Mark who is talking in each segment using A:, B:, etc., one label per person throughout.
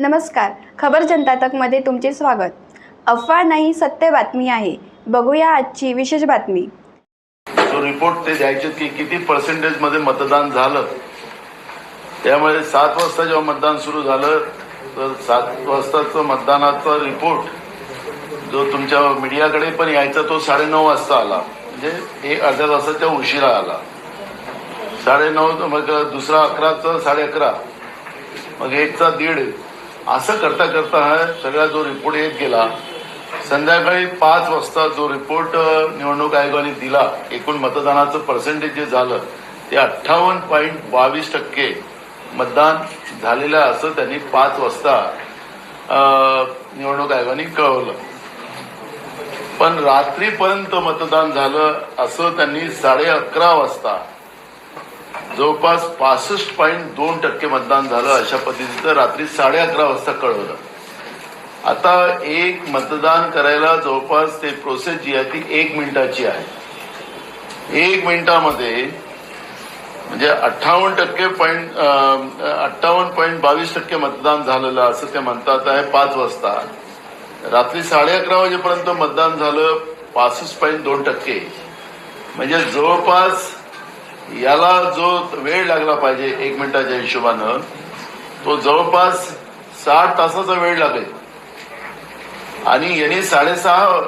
A: नमस्कार. खबर जनता तकमध्ये तुमचे स्वागत. अफवा नाही सत्य बातमी आहे. बघूया आजची विशेष बातमी.
B: जो रिपोर्ट ते द्यायचे की किती पर्सेंटेजमध्ये मतदान झालं. त्यामुळे सात वाजता जेव्हा मतदान सुरू झालं तर सात वाजताचं मतदानाचा रिपोर्ट जो तुमच्या मीडियाकडे पण यायचा तो साडेनऊ वाजता आला. म्हणजे एक अर्ध्या तासाच्या उशिरा आला. साडेनऊ मग दुसरा अकराचा साडे अकरा मग एकचा दीड. असं करता करता सगळा जो रिपोर्ट येत गेला संध्याकाळी पाच वाजता जो रिपोर्ट निवडणूक आयोगाने दिला एकूण मतदानाचं पर्सेंटेज जे झालं ते अठ्ठावन्न पॉईंट बावीस टक्के मतदान झालेलं आहे असं त्यांनी पाच वाजता निवडणूक आयोगाने कळवलं. पण रात्रीपर्यंत मतदान झालं असं त्यांनी साडे अकरा वाजता जवळपास पासष्ट पॉईंट दोन टक्के मतदान झालं अशा पद्धतीचं रात्री साडे अकरा वाजता कळवलं. आता एक मतदान करायला जवळपास ते प्रोसेस जी आहे ती एक मिनिटाची आहे. एक मिनिटामध्ये म्हणजे अठ्ठावन्न टक्के पॉईंट अठ्ठावन्न पॉईंट बावीस टक्के मतदान झालेलं असं ते म्हणतात आहे पाच वाजता. रात्री साडे अकरा वाजेपर्यंत मतदान झालं पासष्ट पॉईंट दोन टक्के. म्हणजे जवळपास याला जो वेळ लागला पाहिजे एक मिनिटाच्या हिशोबानं तो जवळपास साठ तासाचा वेळ लागेल. आणि यांनी साडेसहा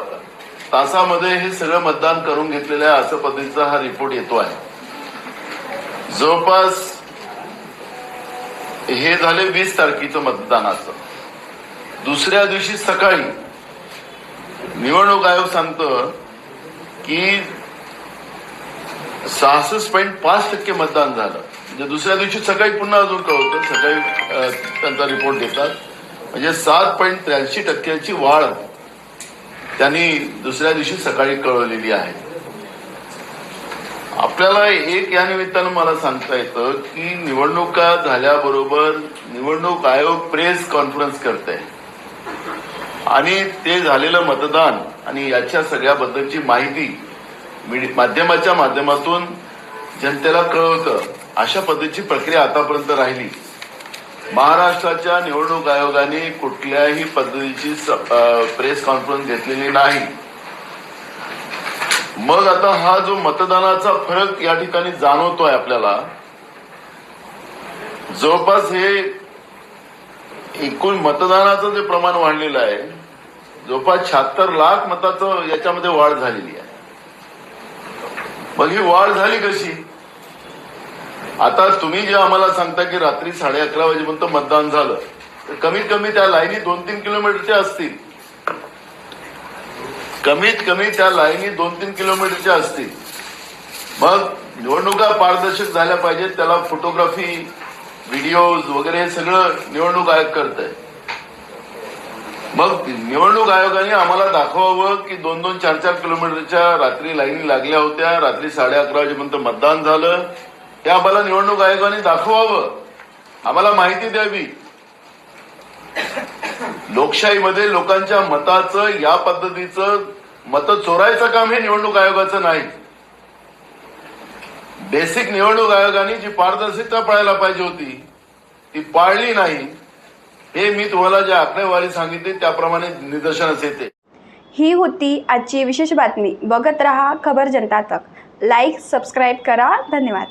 B: तासामध्ये हे सगळं मतदान करून घेतलेलं आहे असं पद्धतीचा हा रिपोर्ट येतो आहे. जवळपास हे झाले वीस तारखेचं मतदानाचं दुसऱ्या दिवशी सकाळी निवडणूक आयोग सांगतं की सहासष्ट पॉईंट पाच टक्के मतदान झालं. म्हणजे दुसऱ्या दिवशी सकाळी पुन्हा अजून कळवतं. सकाळी त्यांचा रिपोर्ट देतात. म्हणजे सात पॉईंट त्र्याऐंशी टक्क्याची वाढ त्यांनी दुसऱ्या दिवशी सकाळी कळवलेली आहे. आपल्याला एक या निमित्तानं मला सांगता येतं की निवडणुका झाल्याबरोबर निवडणूक आयोग प्रेस कॉन्फरन्स करते आणि ते झालेलं मतदान आणि याच्या सगळ्याबद्दलची माहिती माध्यमाच्या माध्यमातून जनतेला कळवतं. अशा पद्धतीची प्रक्रिया आतापर्यंत राहिली. महाराष्ट्राच्या निवडणूक आयोगाने कुठल्याही पद्धतीची प्रेस कॉन्फरन्स घेतलेली नाही. मग आता हा जो मतदानाचा फरक या ठिकाणी जाणवतोय आपल्याला जवळपास हे एकूण मतदानाचं जे प्रमाण वाढलेलं आहे जवळपास शहात्तर लाख मताचं याच्यामध्ये वाढ झालेली आहे. मग ही वाढ झाली कशी? आता तुम्ही जे आम्हाला सांगता की रात्री साडे अकरा वाजेपर्यंत मतदान झालं तर कमीत कमी त्या लाईनी दोन तीन किलोमीटरच्या असतील. कमीत कमी त्या लाईनी दोन तीन किलोमीटरच्या असतील. मग निवडणुका पारदर्शक झाल्या पाहिजेत त्याला फोटोग्राफी व्हिडिओज वगैरे हे सगळं निवडणूक आयोग करत आहे मग निवडणूक आयोगाने आम्हाला दाखवावं की दोन दोन चार चार किलोमीटरच्या रात्री लाईनी लागल्या होत्या. रात्री साडे अकरा वाजेपर्यंत मतदान झालं. हे आम्हाला निवडणूक आयोगाने दाखवावं. आम्हाला माहिती द्यावी. लोकशाहीमध्ये लोकांच्या मताचं या पद्धतीचं मत चोरायचं काम हे निवडणूक आयोगाचं नाही. बेसिक निवडणूक आयोगाने जी पारदर्शकता पाळायला पाहिजे होती ती पाळली नाही. हे मी तुम्हाला ज्या आकडेवारी सांगितली त्याप्रमाणे निदर्शनास येते.
A: ही होती आजची विशेष बातमी. बघत रहा खबर जनता तक. लाईक सबस्क्राईब करा. धन्यवाद.